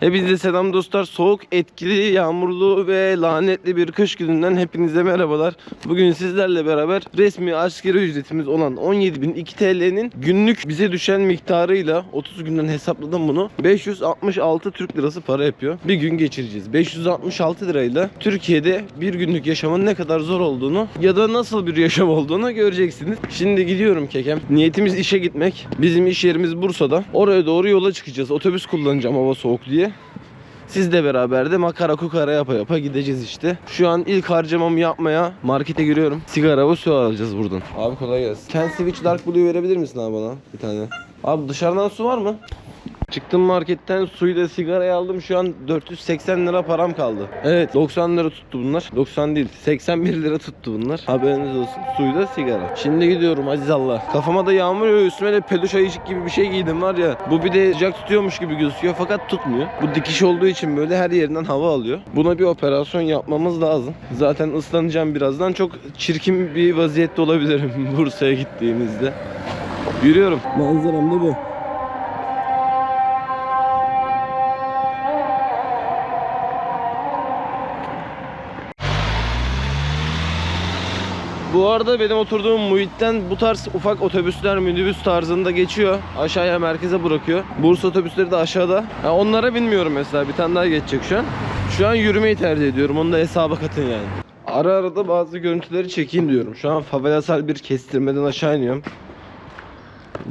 Hepinize selam dostlar. Soğuk, etkili, yağmurlu ve lanetli bir kış gününden hepinize merhabalar. Bugün sizlerle beraber resmi askeri ücretimiz olan 17.002 TL'nin günlük bize düşen miktarıyla 30 günden hesapladım bunu. 566 Türk lirası para yapıyor. Bir gün geçireceğiz. 566 lirayla Türkiye'de bir günlük yaşamın ne kadar zor olduğunu ya da nasıl bir yaşam olduğunu göreceksiniz. Şimdi gidiyorum kekem. Niyetimiz işe gitmek. Bizim iş yerimiz Bursa'da. Oraya doğru yola çıkacağız. Otobüs kullanacağım hava soğuk diye. Siz de beraber de makara kukara yapa yapa gideceğiz işte. Şu an ilk harcamamı yapmaya markete giriyorum. Sigara ve su alacağız buradan. Abi kolay gelsin. Ten Switch Dark Blue verebilir misin abi bana bir tane? Abi dışarıdan su var mı? Çıktım marketten suyu da sigarayı aldım. Şu an 480 lira param kaldı. Evet 90 lira tuttu bunlar. 90 değil 81 lira tuttu bunlar. Haberiniz olsun. Suyu da sigara. Şimdi gidiyorum aziz Allah. Kafama da yağmur yağıyor. Üstüme de peluş ayıcık gibi bir şey giydim var ya. Bu bir de sıcak tutuyormuş gibi gözüküyor fakat tutmuyor. Bu dikiş olduğu için böyle her yerinden hava alıyor. Buna bir operasyon yapmamız lazım. Zaten ıslanacağım birazdan. Çok çirkin bir vaziyette olabilirim Bursa'ya gittiğimizde. Yürüyorum. Manzaram da bu. Bu arada benim oturduğum muhitten bu tarz ufak otobüsler minibüs tarzında geçiyor. Aşağıya merkeze bırakıyor. Bursa otobüsleri de aşağıda. Ha, onlara binmiyorum mesela. Bir tane daha geçecek şu an. Şu an yürümeyi tercih ediyorum. Onu da hesaba katın yani. Ara ara da bazı görüntüleri çekeyim diyorum. Şu an favelasal bir kestirmeden aşağı iniyorum.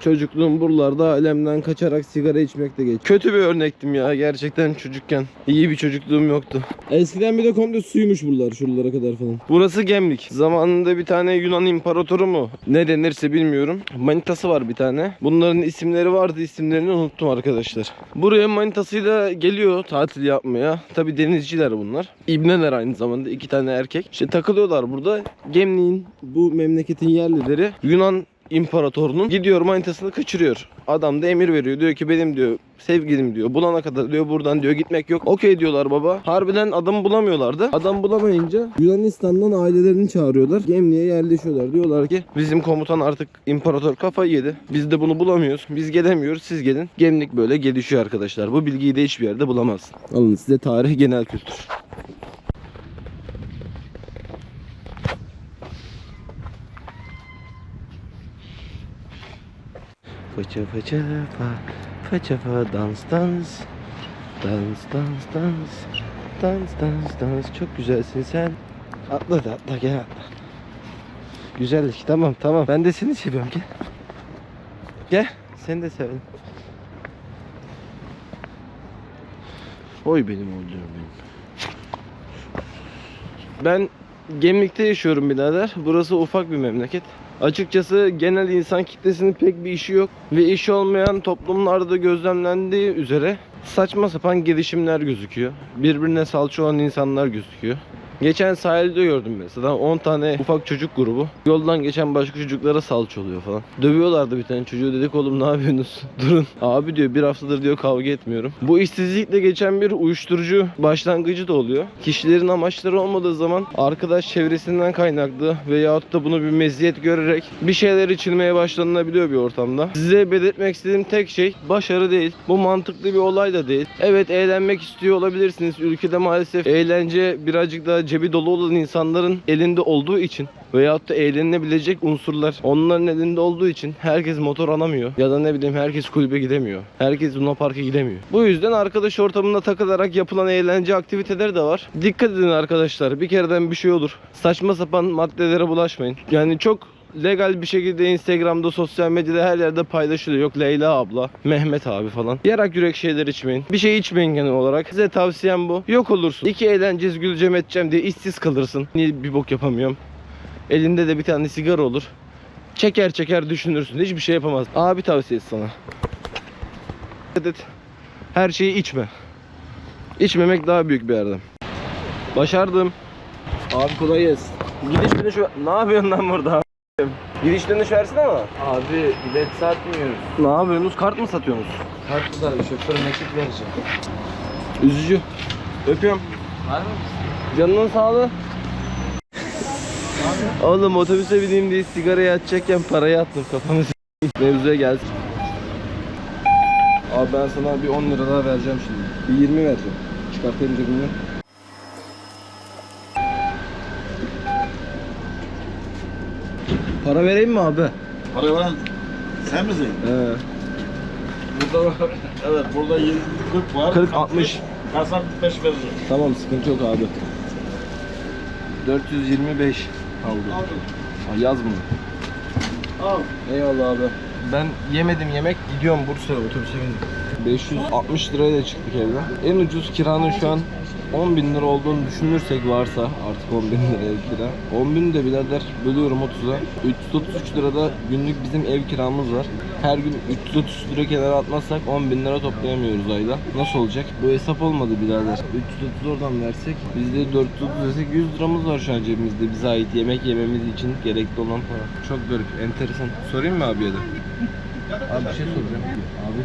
Çocukluğum buralarda alemden kaçarak sigara içmekle geç. Kötü bir örnektim ya gerçekten çocukken. İyi bir çocukluğum yoktu. Eskiden bir de komple suymuş buralar şuralara kadar falan. Burası Gemlik. Zamanında bir tane Yunan imparatoru mu ne denirse bilmiyorum. Manitası var bir tane. Bunların isimleri vardı isimlerini unuttum arkadaşlar. Buraya manitasıyla geliyor tatil yapmaya. Tabi denizciler bunlar. İbneler aynı zamanda iki tane erkek. İşte takılıyorlar burada. Gemlik'in bu memleketin yerlileri Yunan imparatorunun gidiyor manitasını kaçırıyor. Adam da emir veriyor. Diyor ki benim diyor sevgilim diyor. Bulana kadar diyor buradan diyor gitmek yok. Okey diyorlar baba. Harbiden adamı bulamıyorlardı. Adam bulamayınca Yunanistan'dan ailelerini çağırıyorlar. Gemliğe yerleşiyorlar. Diyorlar ki bizim komutan artık imparator kafayı yedi. Biz de bunu bulamıyoruz. Biz gelemiyoruz. Siz gelin. Gemlik böyle gelişiyor arkadaşlar. Bu bilgiyi de hiçbir yerde bulamazsın. Alın size tarih genel kültür. Fıçı fıçı fa Fıçı fa dans dans. Dans dans dans. Dans dans dans. Çok güzelsin sen. Atla da atla gel atla. Güzellik tamam tamam. Ben de seni seviyorum gel. Gel seni de severim. Oy benim oğlum benim. Ben Gemlik'te yaşıyorum birader. Burası ufak bir memleket. Açıkçası genel insan kitlesinin pek bir işi yok ve işi olmayan toplumlarda gözlemlendiği üzere saçma sapan gelişimler gözüküyor. Birbirine salça olan insanlar gözüküyor. Geçen sahilde gördüm mesela 10 tane ufak çocuk grubu yoldan geçen başka çocuklara salça oluyor falan. Dövüyorlardı bir tane çocuğu dedik oğlum ne yapıyorsunuz? Durun. Abi diyor bir haftadır diyor kavga etmiyorum. Bu işsizlikle geçen bir uyuşturucu başlangıcı da oluyor. Kişilerin amaçları olmadığı zaman arkadaş çevresinden kaynaklı veyahut da bunu bir meziyet görerek bir şeyler içilmeye başlanılabiliyor bir ortamda. Size belirtmek istediğim tek şey başarı değil. Bu mantıklı bir olay da değil. Evet eğlenmek istiyor olabilirsiniz. Ülkede maalesef eğlence birazcık daha cebi dolu olan insanların elinde olduğu için veyahut da eğlenilebilecek unsurlar onların elinde olduğu için herkes motor alamıyor ya da ne bileyim herkes kulübe gidemiyor. Herkes Luna Park'a gidemiyor. Bu yüzden arkadaş ortamında takılarak yapılan eğlence aktiviteleri de var. Dikkat edin arkadaşlar. Bir kereden bir şey olur. Saçma sapan maddelere bulaşmayın. Yani çok legal bir şekilde Instagram'da, sosyal medyada her yerde paylaşılıyor. Yok Leyla abla, Mehmet abi falan. Yarak yürek şeyler içmeyin. Bir şey içmeyin genel olarak. Size tavsiyem bu. Yok olursun. İki eğleneceğiz, güleceğim edeceğim diye işsiz kalırsın. Niye bir bok yapamıyorum. Elinde de bir tane sigara olur. Çeker çeker düşünürsün. Hiçbir şey yapamaz. Abi tavsiyesi sana. Dikkat. Her şeyi içme. İçmemek daha büyük bir erdem. Başardım. Abi kolay gelsin. Gidiş dönüş ver- Ne yapıyorsun lan burada? Gidiş dönüş versene ama. Abi bilet satmıyoruz. Ne yapıyorsunuz? Kart mı satıyorsunuz? Kartı da şoför nakit vereceğim. Üzücü. Öpüyorum. Var mı? Canının sağlığı. Oğlum otobüse bineyim diye sigarayı açacakken parayı attım s**eyim. Mevzuya gelsin. Abi ben sana bir 10 lira daha vereceğim şimdi. Bir 20 vereceğim. Çıkartayım cebimden. Para vereyim mi abi? Para veren sen misin? He. Burada var. Evet burada 20, 40 var. 40, 60. Kasap 5 veririm. Tamam sıkıntı yok abi. 425 aldım. Ha, yaz bunu. Al. Eyvallah abi. Ben yemedim yemek gidiyorum Bursa'ya otobüse bindim. 560 liraya da çıktık evden. En ucuz kiranın şu an 10 bin lira olduğunu düşünürsek varsa artık 10 bin liraya kira. 10 bin de birader bölüyorum 30'a. 333 lirada günlük bizim ev kiramız var. Her gün 330 lira kenara atmazsak 10 bin lira toplayamıyoruz ayda. Nasıl olacak? Bu hesap olmadı birader. 330 oradan versek bizde 430 desek 100 liramız var şu an cebimizde. Bize ait yemek yememiz için gerekli olan para. Çok garip, enteresan. Sorayım mı abiye de? Abi bir şey soracağım. Abi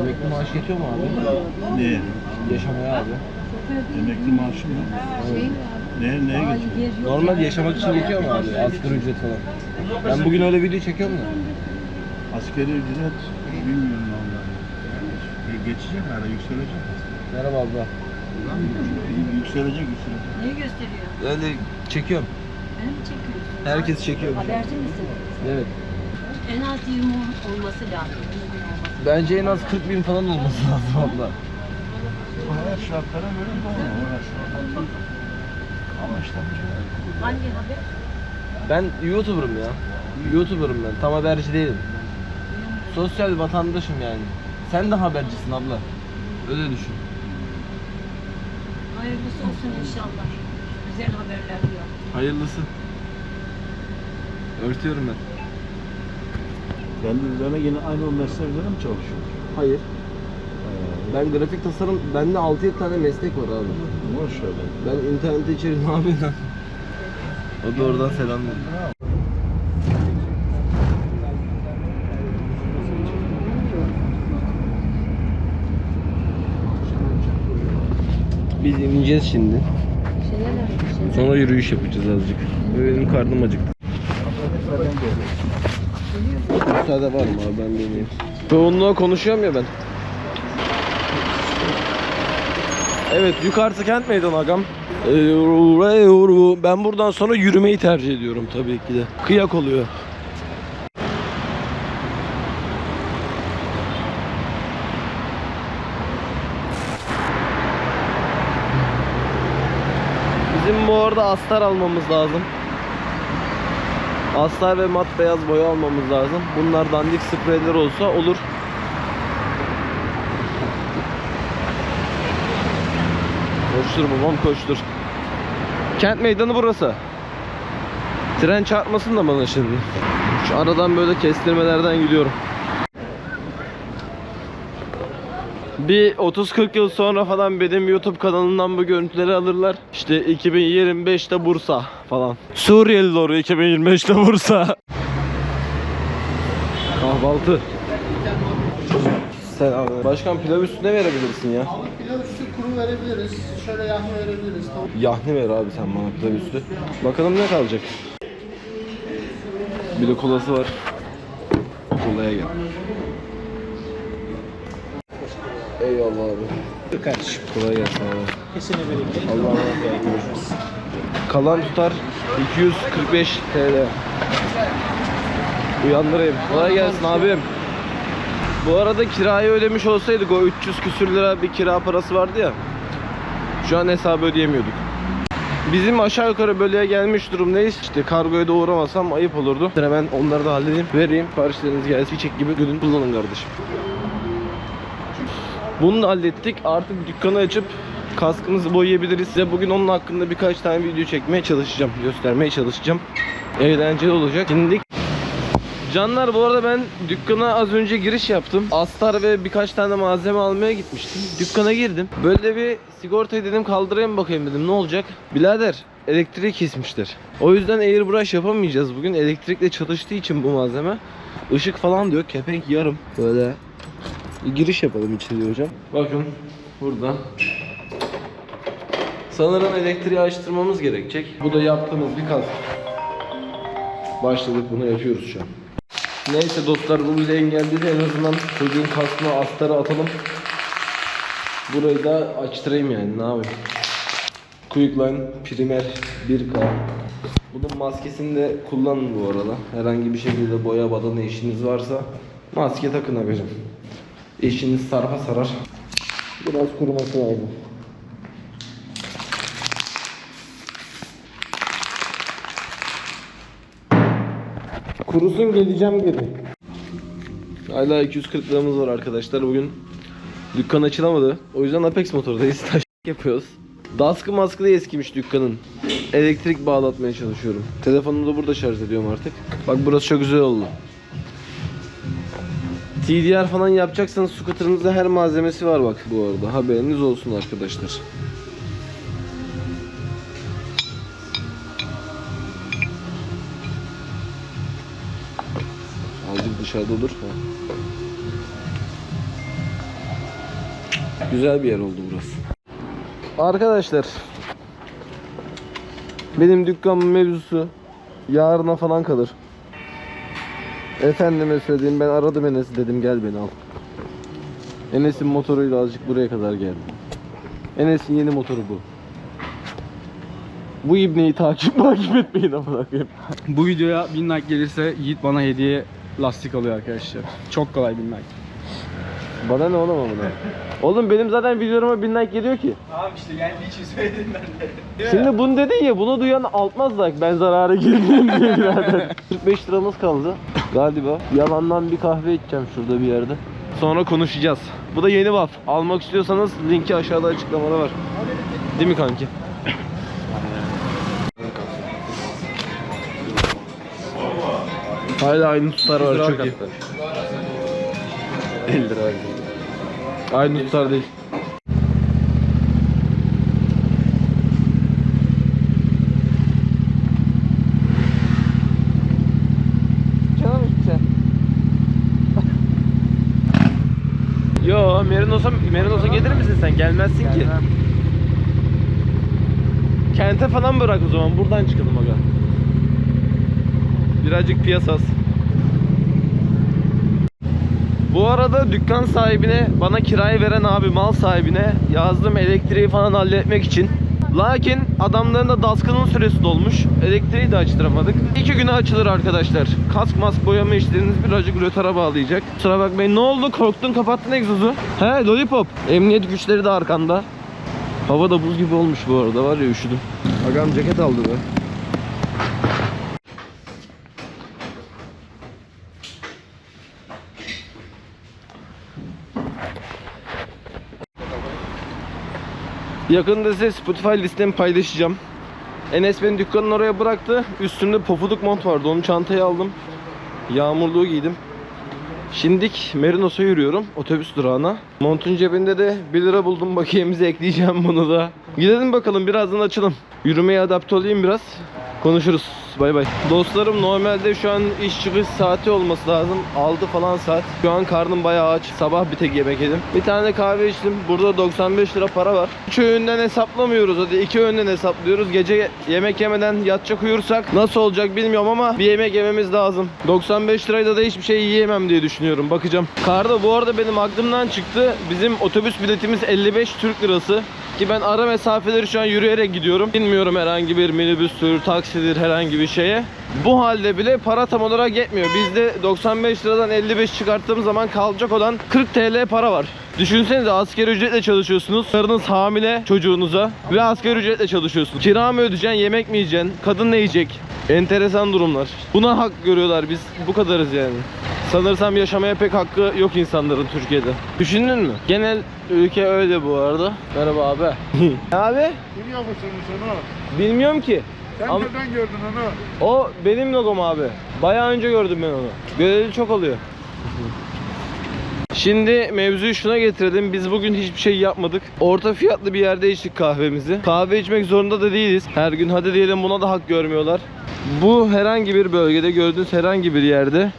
emekli maaş yetiyor mu abi? Neye? Yaşamaya abi. Emekli maaşı mı? Neye, neye geçiyor? Normal yaşamak için yetiyor mu abi? Asgari ücret falan. Ben bugün öyle video çekiyorum da. Askeri ücret bilmiyorum vallahi. Yani geçecek ara yükselecek. Merhaba abla. Yükselecek yükselecek. Neyi gösteriyor? Öyle çekiyorum. Beni mi çekiyorsun? Herkes çekiyor. Haberci misin? Evet. En az 20 olması lazım. 20 bin olması. Bence en az 40 bin falan olması lazım abla. Hayat şartlara göre doğru. Şartlara. Ama işte bu şey. Hangi haber? Ben YouTuber'ım ya. YouTuber'ım ben. Tam haberci değilim. Sosyal vatandaşım yani. Sen de habercisin abla. Öyle düşün. Hayırlısı olsun inşallah. Güzel haberler diyor. Hayırlısı. Örtüyorum ben. Kendi üzerine yine aynı o meslek üzerine mi çalışıyor? Hayır. Ben grafik tasarım, bende 6-7 tane meslek var abi. Maşallah. Ben internette içerim abi lan. O da oradan selam veriyor. Biz ineceğiz şimdi. Şeyler yapmış. Sonra yürüyüş yapacağız azıcık. Benim karnım acıktı. Müsaade var mı abi ben deneyeyim. Çoğunluğa konuşuyorum ya ben. Evet yukarısı kent meydanı agam. Ee, Ben buradan sonra yürümeyi tercih ediyorum tabii ki de. Kıyak oluyor. Bizim bu arada astar almamız lazım. Astar ve mat beyaz boya almamız lazım. Bunlar dandik spreyler olsa olur. Koştur babam koştur. Kent meydanı burası. Tren çarpmasın da bana şimdi. Şu aradan böyle kestirmelerden gidiyorum. Bir 30-40 yıl sonra falan benim YouTube kanalımdan bu görüntüleri alırlar. İşte 2025'te Bursa falan. Suriyeli doğru 2025'te Bursa. Kahvaltı. Selam. Başkan pilav üstüne verebilirsin ya. Pilav üstü kuru verebiliriz. Şöyle yahni verebiliriz. Tavuk Yahni ver abi sen bana pilav üstü. Bakalım ne kalacak. Bir de kolası var. Kolaya gel. Eyvallah abi. kardeşim. Kolay gelsin abi. Kesine birlikte. Allah'a emanet olun. Kalan tutar 245 TL. Uyandırayım. Kolay gelsin abim. Bu arada kirayı ödemiş olsaydık o 300 küsür lira bir kira parası vardı ya. Şu an hesabı ödeyemiyorduk. Bizim aşağı yukarı bölüye gelmiş durumdayız. İşte kargoya da uğramasam ayıp olurdu. Hemen onları da halledeyim. Vereyim. Siparişleriniz gelsin. Çiçek gibi gülün kullanın kardeşim. Bunu da hallettik. Artık dükkanı açıp kaskımızı boyayabiliriz. Size bugün onun hakkında birkaç tane video çekmeye çalışacağım. Göstermeye çalışacağım. Eğlenceli olacak. Şimdi Canlar bu arada ben dükkana az önce giriş yaptım. Astar ve birkaç tane malzeme almaya gitmiştim. Dükkana girdim. Böyle bir sigortayı dedim kaldırayım bakayım dedim. Ne olacak? Birader elektriği kesmişler. O yüzden airbrush yapamayacağız bugün. Elektrikle çalıştığı için bu malzeme. Işık falan diyor. Kepenk yarım. Böyle giriş yapalım içeriye hocam. Bakın burada. Sanırım elektriği açtırmamız gerekecek. Bu da yaptığımız bir kask. Başladık bunu yapıyoruz şu an. Neyse dostlar bu bile engelledi en azından çocuğun kaskına astarı atalım. Burayı da açtırayım yani ne yapayım. Quick Line Primer 1K. Bunun maskesini de kullanın bu arada. Herhangi bir şekilde boya badana işiniz varsa maske takın haberim. İşiniz sarpa sarar. Biraz kuruması lazım. Kurusun geleceğim geri. Hala 240 liramız var arkadaşlar. Bugün dükkan açılamadı. O yüzden Apex motordayız. Taş yapıyoruz. Daskı maskı da eskimiş dükkanın. Elektrik bağlatmaya çalışıyorum. Telefonumu da burada şarj ediyorum artık. Bak burası çok güzel oldu. TDR falan yapacaksanız scooter'ınızda her malzemesi var bak bu arada. Haberiniz olsun arkadaşlar. Azıcık dışarıda olur. Ha. Güzel bir yer oldu burası. Arkadaşlar benim dükkanın mevzusu yarına falan kalır. Efendime söyleyeyim ben aradım Enes'i dedim gel beni al. Enes'in motoruyla azıcık buraya kadar geldi. Enes'in yeni motoru bu. Bu ibneyi takip takip etmeyin amına koyayım. Bu videoya 1000 like gelirse Yiğit bana hediye lastik alıyor arkadaşlar. Çok kolay 1000 like. Bana ne oğlum amına? Oğlum benim zaten videolarıma bin like geliyor ki. Tamam işte geldiği için söyledim ben de. Şimdi bunu dedin ya bunu duyan altmaz like ben zarara girmeyeyim diye birader. 45 liramız kaldı galiba. Yalandan bir kahve içeceğim şurada bir yerde. Sonra konuşacağız. Bu da yeni waff. Almak istiyorsanız linki aşağıda açıklamada var. Değil mi kanki? Hala aynı tutar var çok iyi. 50 lira Aynı tutar değil. Yo, Merinos'a Merinos'a gelir misin sen? Gelmezsin ki. Kente falan bırak o zaman. Buradan çıkalım aga. Birazcık piyasas. Bu arada dükkan sahibine, bana kirayı veren abi mal sahibine yazdım elektriği falan halletmek için. Lakin adamların da daskının süresi dolmuş. Elektriği de açtıramadık. İki güne açılır arkadaşlar. Kask mask boyama işleriniz birazcık rötara bağlayacak. Kusura bakmayın. Ne oldu? Korktun kapattın egzozu. He lollipop. Emniyet güçleri de arkanda. Hava da buz gibi olmuş bu arada var ya üşüdüm. Agam ceket aldı be. Yakında size Spotify listemi paylaşacağım. Enes beni dükkanın oraya bıraktı. Üstümde pofuduk mont vardı. Onu çantaya aldım. Yağmurluğu giydim. Şimdik Merinos'a yürüyorum otobüs durağına. Montun cebinde de 1 lira buldum bakiyemize ekleyeceğim bunu da. Gidelim bakalım birazdan açalım. Yürümeye adapte olayım biraz. Konuşuruz. Bay bay. Dostlarım normalde şu an iş çıkış saati olması lazım. 6 falan saat. Şu an karnım bayağı aç. Sabah bir tek yemek yedim. Bir tane de kahve içtim. Burada 95 lira para var. 3 öğünden hesaplamıyoruz hadi. 2 öğünden hesaplıyoruz. Gece yemek yemeden yatacak uyursak nasıl olacak bilmiyorum ama bir yemek yememiz lazım. 95 lirayla da hiçbir şey yiyemem diye düşünüyorum. Bakacağım. Karda bu arada benim aklımdan çıktı. Bizim otobüs biletimiz 55 Türk lirası. Ki ben ara mesafeleri şu an yürüyerek gidiyorum. Bilmiyorum herhangi bir minibüstür, taksidir herhangi bir şeye. Bu halde bile para tam olarak yetmiyor. Bizde 95 liradan 55 çıkarttığım zaman kalacak olan 40 TL para var. Düşünsenize asgari ücretle çalışıyorsunuz. Karınız hamile çocuğunuza ve asgari ücretle çalışıyorsunuz. Kira mı ödeyeceksin, yemek mi yiyeceksin, kadın ne yiyecek? Enteresan durumlar. Buna hak görüyorlar biz. Bu kadarız yani. Sanırsam yaşamaya pek hakkı yok insanların Türkiye'de. Düşündün mü? Genel ülke öyle bu arada. Merhaba abi. abi? Kim yapmışsınız onu? Bilmiyorum ki. Sen Ama- nereden gördün onu? O benim logom abi. Bayağı önce gördüm ben onu. Göreli çok oluyor. Şimdi mevzuyu şuna getirelim. Biz bugün hiçbir şey yapmadık. Orta fiyatlı bir yerde içtik kahvemizi. Kahve içmek zorunda da değiliz. Her gün hadi diyelim buna da hak görmüyorlar. Bu herhangi bir bölgede gördüğünüz herhangi bir yerde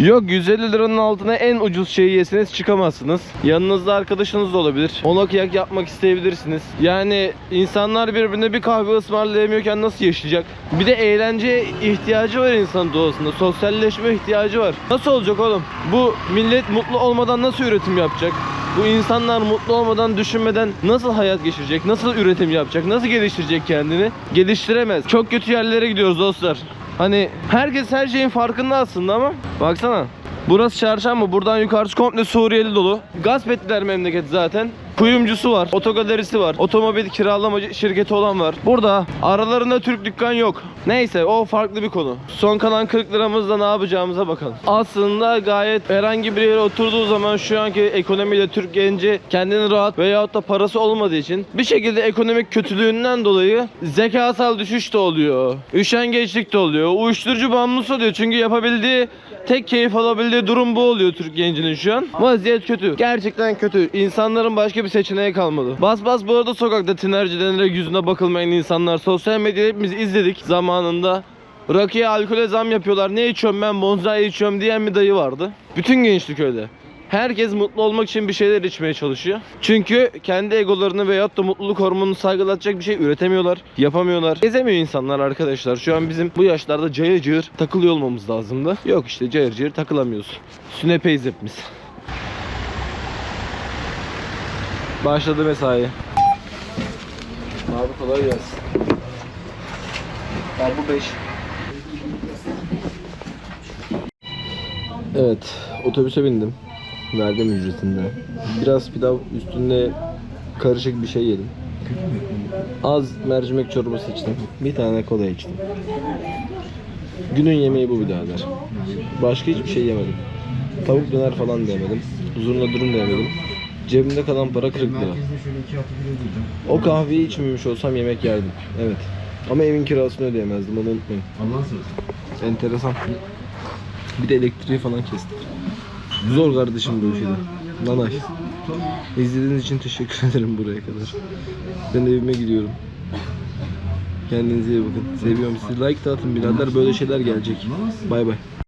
Yok 150 liranın altına en ucuz şeyi yeseniz çıkamazsınız. Yanınızda arkadaşınız da olabilir. Ona kıyak yapmak isteyebilirsiniz. Yani insanlar birbirine bir kahve ısmarlayamıyorken nasıl yaşayacak? Bir de eğlenceye ihtiyacı var insanın doğasında. Sosyalleşme ihtiyacı var. Nasıl olacak oğlum? Bu millet mutlu olmadan nasıl üretim yapacak? Bu insanlar mutlu olmadan, düşünmeden nasıl hayat geçirecek? Nasıl üretim yapacak? Nasıl geliştirecek kendini? Geliştiremez. Çok kötü yerlere gidiyoruz dostlar. Hani herkes her şeyin farkında aslında ama baksana. Burası çarşamba. Buradan yukarısı komple Suriyeli dolu. Gasp ettiler memleket zaten. Kuyumcusu var, otogalerisi var, otomobil kiralama şirketi olan var. Burada aralarında Türk dükkan yok. Neyse o farklı bir konu. Son kalan 40 liramızla ne yapacağımıza bakalım. Aslında gayet herhangi bir yere oturduğu zaman şu anki ekonomiyle Türk genci kendini rahat veyahut da parası olmadığı için bir şekilde ekonomik kötülüğünden dolayı zekasal düşüş de oluyor. Üşengeçlik de oluyor. Uyuşturucu bağımlısı oluyor. Çünkü yapabildiği tek keyif alabildiği durum bu oluyor Türk gencinin şu an. Vaziyet kötü. Gerçekten kötü. İnsanların başka bir seçeneği kalmadı. Bas bas bu arada sokakta tinerci denerek yüzüne bakılmayan insanlar. Sosyal medyada hepimiz izledik zamanında. Rakıya alkole zam yapıyorlar. Ne içiyorum ben bonsai içiyorum diyen bir dayı vardı. Bütün gençlik öyle. Herkes mutlu olmak için bir şeyler içmeye çalışıyor. Çünkü kendi egolarını veyahut da mutluluk hormonunu saygılatacak bir şey üretemiyorlar, yapamıyorlar. Gezemiyor insanlar arkadaşlar. Şu an bizim bu yaşlarda cayır cayır takılıyor olmamız lazımdı. Yok işte cayır cayır takılamıyoruz. Sünepeyiz hepimiz. Başladı mesai. Abi kolay gelsin. Abi bu 5. Evet, otobüse bindim. Verdim ücretinde. Biraz pilav üstünde karışık bir şey yedim. Az mercimek çorbası içtim. Bir tane kola içtim. Günün yemeği bu birader. Başka hiçbir şey yemedim. Tavuk döner falan da yemedim. Huzurunda durum da yemedim. Cebimde kalan para 40 lira. O kahveyi içmemiş olsam yemek yerdim. Evet. Ama evin kirasını ödeyemezdim onu unutmayın. Enteresan. Bir de elektriği falan kestik. Zor kardeşim bu ülkede. Nanay. İzlediğiniz için teşekkür ederim buraya kadar. Ben evime gidiyorum. Kendinize iyi bakın. Seviyorum sizi. Like da atın birader. Böyle şeyler gelecek. Bay bay.